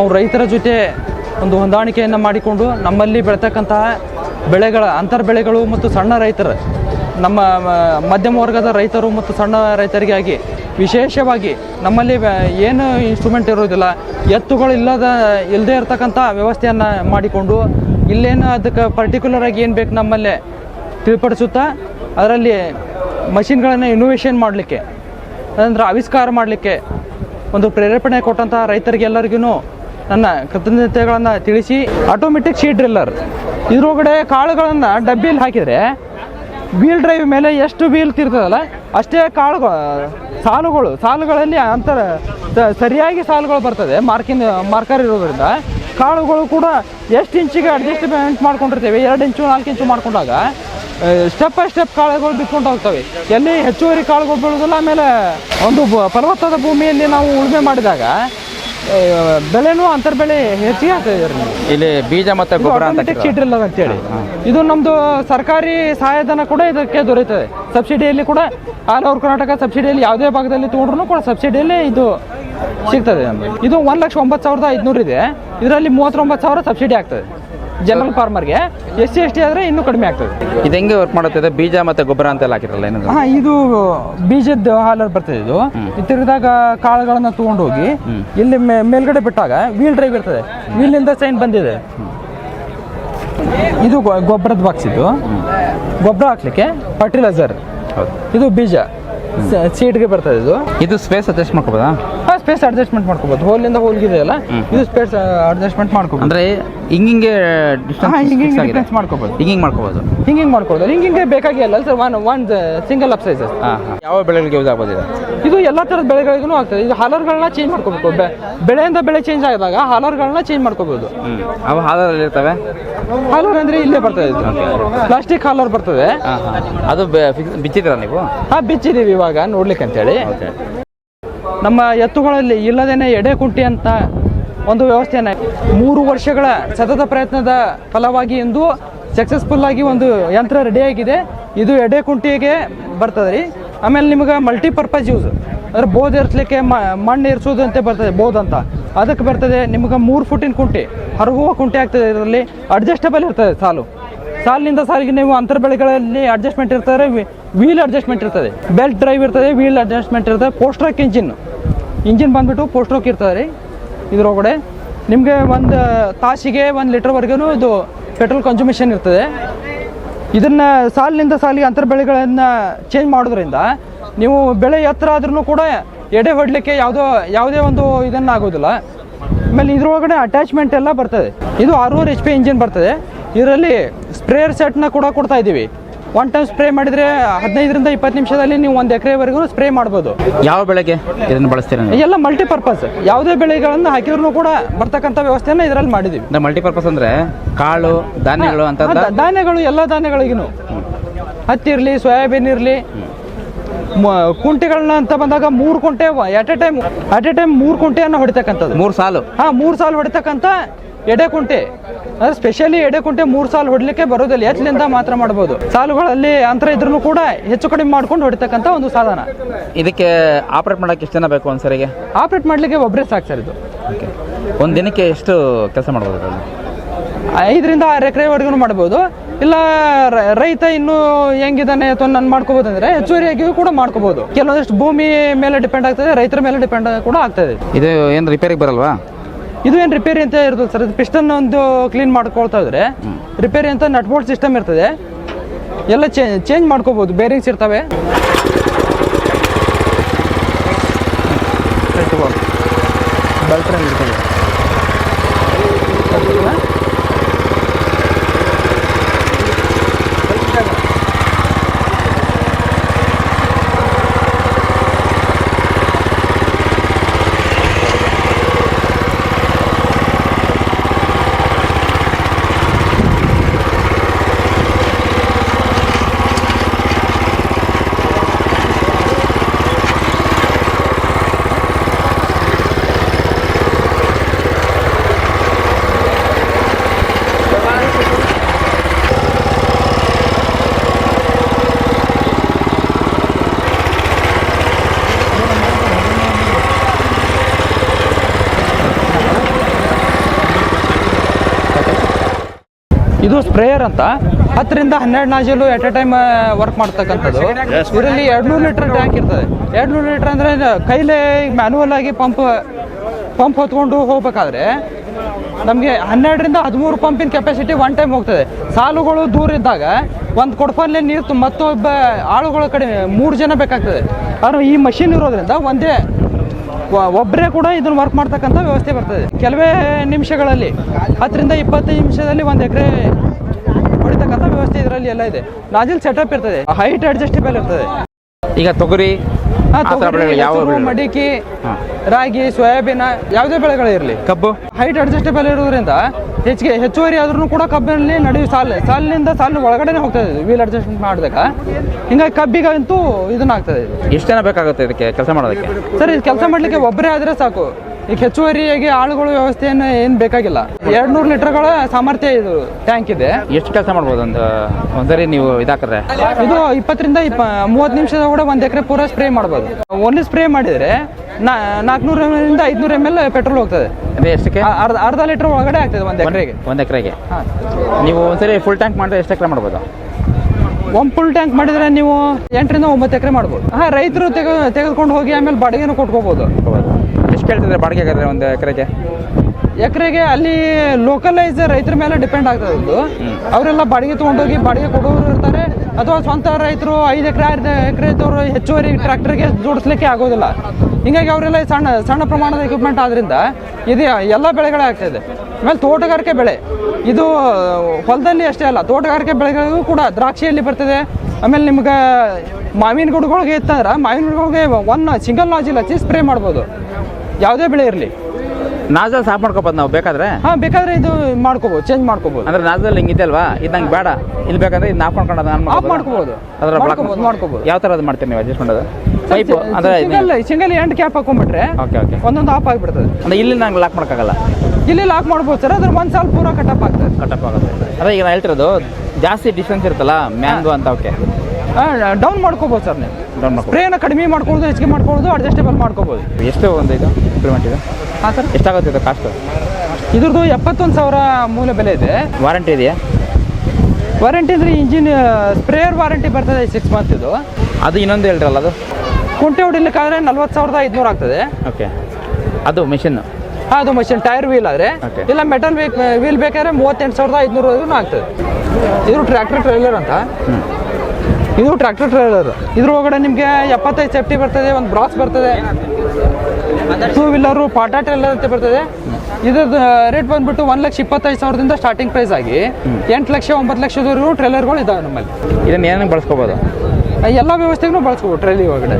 ನಾವು ರೈತರ ಜೊತೆ ಒಂದು ಹೊಂದಾಣಿಕೆಯನ್ನು ಮಾಡಿಕೊಂಡು ನಮ್ಮಲ್ಲಿ ಬೆಳತಕ್ಕಂತಹ ಬೆಳೆಗಳ ಅಂತರ್ ಬೆಳೆಗಳು ಮತ್ತು ಸಣ್ಣ ರೈತರ, ನಮ್ಮ ಮಧ್ಯಮ ವರ್ಗದ ರೈತರು ಮತ್ತು ಸಣ್ಣ ರೈತರಿಗಾಗಿ ವಿಶೇಷವಾಗಿ ನಮ್ಮಲ್ಲಿ ಏನು ಇನ್ಸ್ಟ್ರೂಮೆಂಟ್ ಇರೋದಿಲ್ಲ ಎತ್ತುಗಳು ಇಲ್ಲದ ಇಲ್ಲದೇ ಇರತಕ್ಕಂಥ ವ್ಯವಸ್ಥೆಯನ್ನು ಮಾಡಿಕೊಂಡು ಇಲ್ಲೇನು ಅದಕ್ಕೆ ಪರ್ಟಿಕ್ಯುಲರ್ ಆಗಿ ಏನು ಬೇಕು ನಮ್ಮಲ್ಲೇ ತಿಳಿಪಡಿಸುತ್ತಾ ಅದರಲ್ಲಿ ಮಷಿನ್ಗಳನ್ನು ಇನೋವೇಷನ್ ಮಾಡಲಿಕ್ಕೆ, ಅಂದರೆ ಆವಿಷ್ಕಾರ ಮಾಡಲಿಕ್ಕೆ ಒಂದು ಪ್ರೇರೇಪಣೆ ಕೊಟ್ಟಂತಹ ರೈತರಿಗೆಲ್ಲರಿಗೂ ನನ್ನ ಕೃತಜ್ಞತೆಗಳನ್ನು ತಿಳಿಸಿ ಆಟೋಮೆಟಿಕ್ ಶೀಟ್ ಡ್ರಿಲ್ಲರ್ ಇದ್ರೊಳಗಡೆ ಕಾಳುಗಳನ್ನು ಡಬ್ಬಿಯಲ್ಲಿ ಹಾಕಿದರೆ ವೀಲ್ ಡ್ರೈವ್ ಮೇಲೆ ಎಷ್ಟು ವೀಲ್ ತಿರ್ತದಲ್ಲ, ಅಷ್ಟೇ ಕಾಳುಗಳು ಸಾಲುಗಳು, ಸಾಲುಗಳಲ್ಲಿ ಅಂತರ ಸರಿಯಾಗಿ ಸಾಲುಗಳು ಬರ್ತದೆ ಮಾರ್ಕಿನ ಮಾರ್ಕರ್ ಇರೋದ್ರಿಂದ. ಕಾಳುಗಳು ಕೂಡ ಎಷ್ಟು ಇಂಚಿಗೆ ಅಡ್ಜಸ್ಟ್ಮೆಂಟ್ ಮಾಡ್ಕೊಂಡಿರ್ತೇವೆ, ಎರಡು ಇಂಚು ನಾಲ್ಕು ಇಂಚು ಮಾಡ್ಕೊಂಡಾಗ ಸ್ಟೆಪ್ ಬೈ ಸ್ಟೆಪ್ ಕಾಳುಗಳು ಬಿಟ್ಕೊಂಡು ಹೋಗ್ತವೆ. ಎಲ್ಲಿ ಹೆಚ್ಚುವರಿ ಕಾಳುಗಳು ಬೀಳೋದಿಲ್ಲ ಆಮೇಲೆ ಒಂದು ಪರ್ವತದ ಭೂಮಿಯಲ್ಲಿ ನಾವು ಉಳುಮೆ ಮಾಡಿದಾಗ ಆ, ಬೆಳೆನೂ ಅಂತರ್ ಬೆಳೆ ಹೆಚ್ಚಿಗೆ ಆಗ್ತದೆ ಇಲ್ಲಿ ಬೀಜ ಮತ್ತೆ ಗೊಬ್ಬರ ಅಂತ ಡ್ರಿಲ್ಲರ್ ಅಂತೇಳಿ. ಇದು ನಮ್ದು ಸರ್ಕಾರಿ ಸಹಾಯಧನ ಕೂಡ ಇದಕ್ಕೆ ದೊರೆಯುತ್ತದೆ. ಸಬ್ಸಿಡಿಯಲ್ಲಿ ಕೂಡ ಆಲ್ ಓವರ್ ಕರ್ನಾಟಕ ಸಬ್ಸಿಡಿಯಲ್ಲಿ ಯಾವುದೇ ಭಾಗದಲ್ಲಿ ತಗೊಂಡ್ರು ಕೂಡ ಸಬ್ಸಿಡಿಯಲ್ಲಿ ಇದು ಸಿಗ್ತದೆ ನಮಗೆ. ಇದು ಒಂದು ಲಕ್ಷ ಒಂಬತ್ತು ಸಾವಿರದ ಐದುನೂರು ಇದೆ. ಇದರಲ್ಲಿ ಮೂವತ್ತೊಂಬತ್ತು ಸಾವಿರ ಸಬ್ಸಿಡಿ ಆಗ್ತದೆ. ಜನರಲ್ ಫಾರ್ಮರ್ಗೆ ಎಸ್ ಸಿ ಎಸ್ ಟಿ ಆದರೆ ಇನ್ನೂ ಕಡಿಮೆ ಆಗ್ತದೆ. ಇದು ಹೆಂಗೆ ವರ್ಕ್ ಮಾಡುತ್ತದೆ ಬೀಜ ಮತ್ತೆ ಗೊಬ್ಬರ ಅಂತೆಲ್ಲ ಹಾಕಿರಲ್ಲ ಏನದು? ಹಾ ಇದು ಬೀಜದ ಹಾಲರ್ ಬರ್ತದೆ ಇದು. ತಿರುಗಿದಾಗ ಕಾಳುಗಳನ್ನು ತಗೊಂಡು ಹೋಗಿ ಇಲ್ಲಿ ಮೇಲ್ಗಡೆ ಬಿಟ್ಟಾಗ ವೀಲ್ ಡ್ರೈವ್ ಇರ್ತದೆ. ವೀಲಿಂದ ಸೈನ್ ಬಂದಿದೆ. ಇದು ಗೊಬ್ಬರದ ಬಾಕ್ಸ್ ಇದು. ಗೊಬ್ಬರ ಹಾಕ್ಲಿಕ್ಕೆ ಫರ್ಟಿಲೈಸರ್ ಇದು ಬೀಜ. ಸೀಟ್ಗೆ ಬರ್ತದೆ ಇದು. ಇದು ಸ್ಪೇಸ್ ಅಡ್ಜಸ್ಟ್ ಮಾಡ್ಕೋಬೋದಾ? ಸ್ಪೇಸ್ ಅಡ್ಜಸ್ಟ್ಮೆಂಟ್ ಮಾಡ್ಕೋಬಹುದು ಹೋಲಿಂದ ಹೋಲ್ಗಿದೆ ಅಲ್ಲ? ಇದು ಸ್ಪೇಸ್ ಅಡ್ಜಸ್ಟ್ಮೆಂಟ್ ಮಾಡ್ಕೋಬಹುದು ಅಂದ್ರೆ ಹಿಂಗಿಂಗೆ ಡಿಸ್ಟೆನ್ಸ್ ಮಾಡ್ಕೋಬಹುದು. ಹಿಂಗಿಂಗ್ ಮಾಡ್ಕೋಬೋದು. ಹಿಂಗೆ ಹಿಂಗೆ ಮಾಡ್ಕೋಬಹುದು ಹಿಂಗೆ ಹಿಂಗೆ ಬೇಕಾಗಿ ಅಲ್ಲ sir one one single up sizes ಯಾವ ಬೆಳೆಗಳಿಗೆ ಯೂಸ್ ಆಗ್ಬೋದು ಇದು ಎಲ್ಲಾ ಥರದ ಬೆಳೆಗಳಿಗೂ ಆಗ್ತದೆ. ಇದು ಹಾಲರ್ಗಳನ್ನ ಚೇಂಜ್ ಮಾಡ್ಕೋಬೇಕು. ಬೆಳೆಯಿಂದ ಬೆಳೆ ಚೇಂಜ್ ಆದಾಗ ಹಾಲರ್ಗಳನ್ನ ಚೇಂಜ್ ಮಾಡ್ಕೋಬಹುದು ಅವ ಅಲ್ಲಿ ಇರ್ತವೆ? ಹಾಲರ್ ಅಂದ್ರೆ ಇಲ್ಲೇ ಬರ್ತದೆ ಪ್ಲಾಸ್ಟಿಕ್ ಹಾಲರ್ ಬರ್ತದೆ. ಅದು ಬಿಚ್ಚಿದ್ರಾ ನೀವು? ಹಾ ಬಿಚ್ಚಿದೀವಿ ಇವಾಗ ನೋಡ್ಲಿಕ್ಕೆ ಅಂತೇಳಿ ನಮ್ಮ ಎತ್ತುಗಳಲ್ಲಿ ಇಲ್ಲದೇನೆ ಎಡೆ ಕುಂಟಿ ಅಂತ ಒಂದು ವ್ಯವಸ್ಥೆಯನ್ನು ಮೂರು ವರ್ಷಗಳ ಸತತ ಪ್ರಯತ್ನದ ಫಲವಾಗಿ ಎಂದು ಸಕ್ಸಸ್ಫುಲ್ ಆಗಿ ಒಂದು ಯಂತ್ರ ರೆಡಿಯಾಗಿದೆ ಇದು ಎಡೆ ಕುಂಟಿಗೆ ಬರ್ತದೆ ರೀ. ಆಮೇಲೆ ನಿಮ್ಗೆ ಮಲ್ಟಿಪರ್ಪಸ್ ಯೂಸ್ ಅಂದ್ರೆ ಬೋದ್ ಏರ್ಸ್ಲಿಕ್ಕೆ ಮ- ಮಣ್ಣು ಏರ್ಸೋದು ಅಂತ ಬರ್ತದೆ, ಬೋದ್ ಅಂತ. ಅದಕ್ಕೆ ಬರ್ತದೆ ನಿಮ್ಗೆ ಮೂರು ಫುಟಿನ ಕುಂಟಿ. ಹರಗುವ ಕುಂಟಿ ಆಗ್ತದೆ ಇದರಲ್ಲಿ. ಅಡ್ಜಸ್ಟಬಲ್ ಇರ್ತದೆ ಸಾಲು. ಸಾಲಿನಿಂದ ಸಾಲಿಗೆ ನೀವು ಅಂತರ ಬೆಳೆಗಳಲ್ಲಿ ಅಡ್ಜಸ್ಟ್ಮೆಂಟ್ ಇರ್ತದೆ ವೀಲ್ ಅಡ್ಜಸ್ಟ್ಮೆಂಟ್ ಇರ್ತದೆ. ಬೆಲ್ಟ್ ಡ್ರೈವ್ ಇರ್ತದೆ ವೀಲ್ ಅಡ್ಜಸ್ಟ್ಮೆಂಟ್ ಇರ್ತದೆ ಪೋಸ್ಟ್ರಾಕ್ ಇಂಜಿನ್ ಇಂಜಿನ್ ಬಂದ್ಬಿಟ್ಟು ಪೋಸ್ಟ್ರೋಕ್ ಇರ್ತದೆ ರೀ, ಇದ್ರೊಳಗಡೆ. ನಿಮಗೆ ಒಂದು ತಾಸಿಗೆ ಒಂದು ಲೀಟರ್ವರೆಗೂ ಇದು ಪೆಟ್ರೋಲ್ ಕನ್ಸ್ಯೂಮೇಷನ್ ಇರ್ತದೆ. ಇದನ್ನು ಸಾಲಿನಿಂದ ಸಾಲಿಗೆ ಅಂತರ ಬೆಳೆಗಳನ್ನು ಚೇಂಜ್ ಮಾಡೋದ್ರಿಂದ ನೀವು ಬೆಳೆ ಎತ್ತರ ಆದ್ರೂ ಕೂಡ ಎಡೆ ಹೊಡಲಿಕ್ಕೆ ಯಾವುದೋ, ಯಾವುದೇ ಒಂದು ಇದನ್ನು ಆಗೋದಿಲ್ಲ ಆಮೇಲೆ ಇದ್ರೊಳಗಡೆ ಅಟ್ಯಾಚ್ಮೆಂಟ್ ಎಲ್ಲ ಬರ್ತದೆ. ಇದು ಆರೂರು ಎಚ್ ಪಿ ಇಂಜಿನ್ ಬರ್ತದೆ. ಇದರಲ್ಲಿ ಸ್ಪ್ರೇಯರ್ ಸೆಟ್ನ ಕೂಡ ಕೊಡ್ತಾ ಇದ್ದೀವಿ. ಒನ್ ಟೈಮ್ ಸ್ಪ್ರೇ ಮಾಡಿದ್ರೆ ಹದಿನೈದರಿಂದ ಇಪ್ಪತ್ತು ನಿಮಿಷದಲ್ಲಿ ನೀವು ಒಂದು ಎಕರೆವರೆಗೂ ಸ್ಪ್ರೇ ಮಾಡ್ಬೋದು. ಯಾವ ಬೆಳೆಗೆ ಇದನ್ನು ಬಳಸ್ತೀರ ನೀವು? ಎಲ್ಲ ಮಲ್ಟಿಪರ್ಪಸ್ ಯಾವುದೇ ಬೆಳೆಗಳನ್ನು ಹಾಕಿದ್ರು ಕೂಡ ಬರ್ತಕ್ಕಂಥ ವ್ಯವಸ್ಥೆಯನ್ನು ಇದರಲ್ಲಿ ಮಾಡಿದ್ದೀವಿ ಅಂದ್ರೆ ಮಲ್ಟಿಪರ್ಪಸ್ ಅಂದ್ರೆ ಕಾಳು ಧಾನ್ಯಗಳು ಅಂತ ಹಾ, ಧಾನ್ಯಗಳು ಎಲ್ಲ ಧಾನ್ಯಗಳಿಗೂ ಹತ್ತಿ ಇರಲಿ ಸೋಯಾಬೀನ್ ಇರಲಿ ಕುಂಟೆಗಳನ್ನ ಅಂತ ಬಂದಾಗ ಮೂರು ಕುಂಟೆ at a time at a time ಮೂರು ಕುಂಟೆಯನ್ನು ಹೊಡಿತಕ್ಕಂಥದ್ದು. ಮೂರು ಸಾಲು? ಹಾ ಮೂರು ಸಾಲು ಹೊಡಿತಕ್ಕಂಥ ಎಡೆ ಕುಂಟೆ. ಅಂದ್ರೆ ಸ್ಪೆಷಲಿ ಎಡೆ ಕುಂಟೆ ಮೂರು ಸಾಲು ಹೊಡ್ಲಿಕ್ಕೆ ಬರೋದಿಲ್ಲ. ಎಚ್ಲಿಂದ ಮಾತ್ರ ಮಾಡ್ಬೋದು. ಸಾಲುಗಳಲ್ಲಿ ಅಂತರ ಇದ್ರೂ ಕೂಡ ಹೆಚ್ಚು ಕಡಿಮೆ ಮಾಡ್ಕೊಂಡು ಹೊಡಿತಕ್ಕಂಥ ಒಂದು ಸಾಧನ. ಇದಕ್ಕೆ ಆಪರೇಟ್ ಮಾಡಕ್ಕೆ ಎಷ್ಟು ಜನ ಬೇಕು ಒಂದ್ಸರಿಗೆ ಆಪರೇಟ್ ಮಾಡ್ಲಿಕ್ಕೆ ಒಬ್ಬರೇ ಸಾಕು ಸರ್ ಇದು. ಒಂದು ದಿನಕ್ಕೆ ಎಷ್ಟು ಕೆಲಸ ಮಾಡ್ಬೋದು ಇದರಲ್ಲಿ ಐದರಿಂದ ಆರು ಎಕರೆವರೆಗೂ ಮಾಡ್ಬೋದು. ಇಲ್ಲ ರೈತ ಇನ್ನು ಹೆಂಗಿದಾನೆ ಅಥವಾ ನಾನು ಮಾಡ್ಕೋಬಹುದು ಅಂದ್ರೆ ಹೆಚ್ಚುವರಿಯಾಗಿಯೂ ಕೂಡ ಮಾಡ್ಕೋಬಹುದು ಕೆಲವೊಂದಿಷ್ಟು ಭೂಮಿ ಮೇಲೆ ಡಿಪೆಂಡ್ ಆಗ್ತದೆ ರೈತರ ಮೇಲೆ ಡಿಪೆಂಡ್ ಕೂಡ ಆಗ್ತದೆ. ಇದು ಏನು ರಿಪೇರಿಗೆ ಬರಲ್ವಾ? ಇದು ಏನು ರಿಪೇರಿ ಅಂತ ಇರ್ತದೆ ಸರ್ ಪಿಸ್ಟನ್ ಒಂದು ಕ್ಲೀನ್ ಮಾಡ್ಕೊಳ್ತಾ ಇದ್ರೆ ರಿಪೇರಿ ಅಂತ ನಟ್ ಬೋಲ್ಟ್ ಸಿಸ್ಟಮ್ ಇರ್ತದೆ. ಎಲ್ಲ ಚೇಂಜ್ ಮಾಡ್ಕೋಬಹುದು ಬೇರಿಂಗ್ಸ್ ಇರ್ತವೆ. ಇರ್ತದೆ ಇದು ಸ್ಪ್ರೇಯರ್ ಅಂತ. ಹತ್ತರಿಂದ ಹನ್ನೆರಡು nozzle at a time work ಮಾಡ್ತಕ್ಕಂಥದ್ದು. ಇದರಲ್ಲಿ ಎರಡ್ನೂರು ಲೀಟರ್ ಟ್ಯಾಂಕ್ ಇರ್ತದೆ. ಎರಡ್ನೂರು ಲೀಟರ್ ಅಂದರೆ ಕೈಲೇ ಮ್ಯಾನುವಲ್ ಆಗಿ ಪಂಪ್ ಪಂಪ್ ಹೊತ್ಕೊಂಡು ಹೋಗ್ಬೇಕಾದ್ರೆ ನಮಗೆ ಹನ್ನೆರಡರಿಂದ ಹದಿಮೂರು ಪಂಪಿನ ಕೆಪಾಸಿಟಿ ಒನ್ ಟೈಮ್ ಹೋಗ್ತದೆ. ಸಾಲುಗಳು ದೂರ ಇದ್ದಾಗ ಒಂದು ಕೊಡಪಲ್ಲೇ ನೀರು ತುಂಬ ಮತ್ತೊಬ್ಬ ಆಳುಗಳ ಕಡೆ ಮೂರು ಜನ ಬೇಕಾಗ್ತದೆ. ಆದರೆ ಈ ಮಷಿನ್ ಇರೋದ್ರಿಂದ ಒಂದೇ ಒಬ್ಬರೇ ಕೂಡ ಇದನ್ನು ವರ್ಕ್ ಮಾಡ್ತಕ್ಕಂಥ ವ್ಯವಸ್ಥೆ ಬರ್ತದೆ. ಕೆಲವೇ ನಿಮಿಷಗಳಲ್ಲಿ ಹತ್ತರಿಂದ ಇಪ್ಪತ್ತು ನಿಮಿಷದಲ್ಲಿ ಒಂದು ಎಕರೆ ಹೊಡಿತಕ್ಕಂಥ ವ್ಯವಸ್ಥೆ ಇದರಲ್ಲಿ ಎಲ್ಲ ಇದೆ. ನಾಜಿಲ್ ಸೆಟಪ್ ಇರ್ತದೆ. ಹೈಟ್ ಅಡ್ಜಸ್ಟೇಬಲ್ ಇರ್ತದೆ. ಈಗ ತೊಗರಿ? ಮಡಿಕೆ. ರಾಗಿ ಸೋಯಾಬೀನ್ ಯಾವುದೇ ಬೆಳೆಗಳಿರಲಿ. ಕಬ್ಬು? ಹೈಟ್ ಅಡ್ಜಸ್ಟೇಬಲ್ ಇರೋದ್ರಿಂದ ಹೆಚ್ಚಿಗೆ ಹೆಚ್ಚುವರಿ ಆದ್ರೂ ಕೂಡ ಕಬ್ಬಿನಲ್ಲಿ ನಡೆಯುವ ಸಾಲು ಸಾಲಿನಿಂದ ಸಾಲಿನ ಒಳಗಡೆನೆ ಹೋಗ್ತದೆ ವೀಲ್ ಅಡ್ಜಸ್ಟ್ಮೆಂಟ್ ಮಾಡಿದಾಗ ಹಿಂಗಾಗಿ ಕಬ್ಬಿಗಂತೂ ಇದನ್ನ ಆಗ್ತದೆ ಇದು. ಎಷ್ಟು ಜನ ಬೇಕಾಗುತ್ತೆ ಇದಕ್ಕೆ ಕೆಲಸ ಮಾಡೋದಕ್ಕೆ? ಸರ್ ಇದು ಕೆಲಸ ಮಾಡ್ಲಿಕ್ಕೆ ಒಬ್ಬರೇ ಆದ್ರೆ ಸಾಕು. ಈಗ ಹೆಚ್ಚುವರಿಯಾಗಿ ಆಳುಗಳ ವ್ಯವಸ್ಥೆಯನ್ನು ಏನು ಬೇಕಾಗಿಲ್ಲ. ಎರಡು ನೂರು ಲೀಟರ್ಗಳ ಸಾಮರ್ಥ್ಯ ಇದು ಟ್ಯಾಂಕ್ ಇದೆ. ಎಷ್ಟು ಕೆಲಸ ಮಾಡ್ಬೋದು ಒಂದು ಒಂದ್ಸರಿ ನೀವು ಇದಾಕ್ರೆ? ಇದು ಇಪ್ಪತ್ತರಿಂದ ಇಪ್ಪ ಮೂವತ್ತು ನಿಮಿಷದ ಕೂಡ ಒಂದು ಎಕರೆ ಪೂರ ಸ್ಪ್ರೇ ಮಾಡ್ಬೋದು. ಓನ್ಲಿ ಸ್ಪ್ರೇ ಮಾಡಿದರೆ ನಾ ನಾಲ್ಕುನೂರಿಂದ ಐದುನೂರು ಎಂ ಎಲ್ ಪೆಟ್ರೋಲ್ ಹೋಗ್ತದೆ. ಅದೇ ಎಷ್ಟಕ್ಕೆ? ಅರ್ಧ ಅರ್ಧ ಲೀಟರ್ ಒಳಗಡೆ ಆಗ್ತದೆ ಒಂದು ಎಕರೆಗೆ. ಒಂದು ಎಕರೆಗೆ? ನೀವು ಒಂದ್ಸರಿ ಫುಲ್ ಟ್ಯಾಂಕ್ ಮಾಡಿದ್ರೆ ಎಷ್ಟು ಎಕರೆ ಮಾಡ್ಬೋದು? ಒಂದು ಫುಲ್ ಟ್ಯಾಂಕ್ ಮಾಡಿದ್ರೆ ನೀವು ಎಂಟರಿಂದ ಒಂಬತ್ತು ಎಕರೆ ಮಾಡ್ಬೋದು. ಹಾಂ ರೈತರು ತೆಗೆದು ತೆಗೆದುಕೊಂಡು ಹೋಗಿ ಆಮೇಲೆ ಬಾಡಿಗೆನೂ ಕೊಟ್ಕೋಬೋದು. ಕೇಳ್ತಿದ್ರೆ ಬಾಡಿಗೆ ಹಾಗಾದ್ರೆ ಒಂದು ಎಕರೆಗೆ? ಎಕರೆಗೆ ಅಲ್ಲಿ ಲೋಕಲೈಸ್ ರೈತರ ಮೇಲೆ ಡಿಪೆಂಡ್ ಆಗ್ತದೆ ಅದು. ಅವರೆಲ್ಲ ಬಾಡಿಗೆ ತೊಗೊಂಡೋಗಿ ಬಾಡಿಗೆ ಕೊಡೋರು ಇರ್ತಾರೆ. ಅಥವಾ ಸ್ವಂತ ರೈತರು ಐದು ಎಕರೆ ಆರು ಎಕರೆ ಇದ್ದವರು ಹೆಚ್ಚುವರಿ ಟ್ರ್ಯಾಕ್ಟರ್ಗೆ ಜೋಡಿಸ್ಲಿಕ್ಕೆ ಆಗೋದಿಲ್ಲ. ಹಿಂಗಾಗಿ ಅವರೆಲ್ಲ ಸಣ್ಣ ಸಣ್ಣ ಪ್ರಮಾಣದ ಎಕ್ವಿಪ್ಮೆಂಟ್ ಆದ್ರಿಂದ ಇದು ಎಲ್ಲ ಬೆಳೆಗಳೇ ಆಗ್ತದೆ. ಆಮೇಲೆ ತೋಟಗಾರಿಕೆ ಬೆಳೆ. ಇದು ಹೊಲದಲ್ಲಿ ಅಷ್ಟೇ ಅಲ್ಲ ತೋಟಗಾರಿಕೆ ಬೆಳೆಗಳಿಗೂ ಕೂಡ ದ್ರಾಕ್ಷಿಯಲ್ಲಿ ಬರ್ತದೆ. ಆಮೇಲೆ ನಿಮ್ಗೆ ಮಾವಿನ ಗಿಡಗಳಿಗೆ ಇತ್ತಂದ್ರೆ ಮಾವಿನ ಗಿಡಗಳಿಗೆ ಒನ್ ಸಿಂಗಲ್ ನಾಜಿಲ್ ಹಚ್ಚಿ ಸ್ಪ್ರೇ ಮಾಡ್ಬೋದು. ಯಾವುದೇ ಬೆಳೆ ಇರಲಿ. ನಾಜಲ್ ಸಾಫ್ ಮಾಡ್ಕೋಬೋದು ನಾವು ಬೇಕಾದ್ರೆ? ಹಾ ಬೇಕಾದ್ರೆ ಇದು ಮಾಡ್ಕೋಬಹುದು ಚೇಂಜ್ ಮಾಡ್ಕೋಬಹುದು ಅಂದ್ರೆ ನಾಜಲ್ ಹಿಂಗಿದೆ ಅಲ್ವಾ? ಇದು ನಂಗೆ ಬೇಡ. ಇಲ್ಲಿ ಬೇಕಂದ್ರೆ ಇದು ಮಾಡ್ಕೊಂಡು ಅದನ್ನ ಆಫ್ ಮಾಡ್ಕೋಬಹುದು ಅದರ ಮಾಡ್ಕೋಬಹುದು ಮಾಡ್ಕೋಬಹುದು ಯಾವ ಥರ ಅದು ಮಾಡ್ತೀರಿ ನೀವು ಅಡ್ಜಸ್ಟ್ ಮಾಡೋದು? ಪೈಪ್ ಅಂದ್ರೆ ಸಿಂಗಲ್ ಸಿಂಗಲ್ ಎಂಡ್ ಕ್ಯಾಪ್ ಹಾಕೊಂಡ್ಬಿಟ್ರೆ ಓಕೆ ಓಕೆ ಒಂದೊಂದು ಆಫ್ ಆಗಿಬಿಡ್ತದೆ. ಅಂದ್ರೆ ಇಲ್ಲಿ ನಂಗೆ ಲಾಕ್ ಮಾಡೋಕ್ಕಾಗಲ್ಲ? ಇಲ್ಲಿ ಲಾಕ್ ಮಾಡ್ಬೋದು ಸರ್ ಅದ್ರ ಒಂದು ಸಾಲ ಪೂರ ಕಟಪ್ ಆಗ್ತದೆ. ಕಟಪ್ ಆಗುತ್ತೆ. ಅದೇ ಈಗ ನಾನು ಹೇಳ್ತಿರೋದು ಜಾಸ್ತಿ ಡಿಸ್ಟೆನ್ಸ್ ಇರುತ್ತಲ್ಲ ಮ್ಯಾಂಗೋ ಅಂತ ಓಕೆ ಡೌನ್ ಮಾಡ್ಕೋಬಹುದು ಸರ್ ನೀವು. ಸ್ಪ್ರೇನ ಕಡಿಮೆ ಮಾಡ್ಕೊಳ್ಳೋದು ಹೆಚ್ಚಿಗೆ ಮಾಡ್ಕೊಳ್ಳೋದು ಅಡ್ಜಸ್ಟೇಬಲ್ ಮಾಡ್ಕೋಬೋದು. ಎಷ್ಟು ಒಂದು ಇದು ಇಂಪ್ಲಿಮೆಂಟ್ ಇದೆ? ಹಾಂ ಸರ್. ಎಷ್ಟಾಗುತ್ತೆ ಇದು ಕಾಸ್ಟು ಇದ್ರದ್ದು ಎಪ್ಪತ್ತೊಂದು ಸಾವಿರ ಮೂಲ ಬೆಲೆ ಇದೆ. ವಾರಂಟಿ ಇದೆಯಾ? ವಾರಂಟಿ ಅಂದರೆ ಇಂಜಿನ್ ಸ್ಪ್ರೇಯರ್ ವಾರಂಟಿ ಬರ್ತದೆ ಸಿಕ್ಸ್ ಮಂತ್ ಇದು ಅದು ಇನ್ನೊಂದು ಹೇಳ್ರಲ್ಲ ಅದು? ಕುಂಟೆ ಹೊಡಿಲಿಕ್ಕಾದ್ರೆ ನಲ್ವತ್ತು ಸಾವಿರದ ಐದುನೂರು ಆಗ್ತದೆ. ಓಕೆ ಅದು ಮಿಷಿನ್ ಹಾಂ ಅದು ಮಷಿನ್ ಟೈರ್ ವೀಲ್ ಆದರೆ. ಇಲ್ಲ ಮೆಟಲ್ ವೀಲ್ ಬೇಕಾದ್ರೆ ಮೂವತ್ತೆಂಟು ಸಾವಿರದ ಐದುನೂರು ಆಗ್ತದೆ. ಇದು ಟ್ರ್ಯಾಕ್ಟರ್ ಟ್ರೈಲರ್ ಅಂತ. ಇದು ಟ್ರ್ಯಾಕ್ಟರ್ ಟ್ರೈಲರ್ ಇದ್ರ ಒಳಗಡೆ ನಿಮಗೆ ಎಪ್ಪತ್ತೈದು ಸೇಫ್ಟಿ ಬರ್ತದೆ ಒಂದು ಬ್ರಾಸ್ ಬರ್ತದೆ. ಟೂ ವೀಲರು ಪಾಟಾ ಟ್ರೈಲರ್ ಅಂತ ಬರ್ತದೆ. ಇದ್ರದ್ದು ರೇಟ್ ಬಂದ್ಬಿಟ್ಟು ಒಂದು ಲಕ್ಷ ಇಪ್ಪತ್ತೈದು ಸಾವಿರದಿಂದ ಸ್ಟಾರ್ಟಿಂಗ್ ಪ್ರೈಸ್ ಆಗಿ ಎಂಟು ಲಕ್ಷ ಒಂಬತ್ತು ಲಕ್ಷದವರೆಗೂ ಟ್ರೈಲರ್ಗಳು ಇದಾವೆ ನಮ್ಮಲ್ಲಿ. ಇದನ್ನ ಏನೇನು ಬಳಸ್ಕೋಬೋದು? ಎಲ್ಲ ವ್ಯವಸ್ಥೆಗೂ ಬಳಸ್ಕೋಬೋದು ಟ್ರೈಲಿ ಒಳಗಡೆ.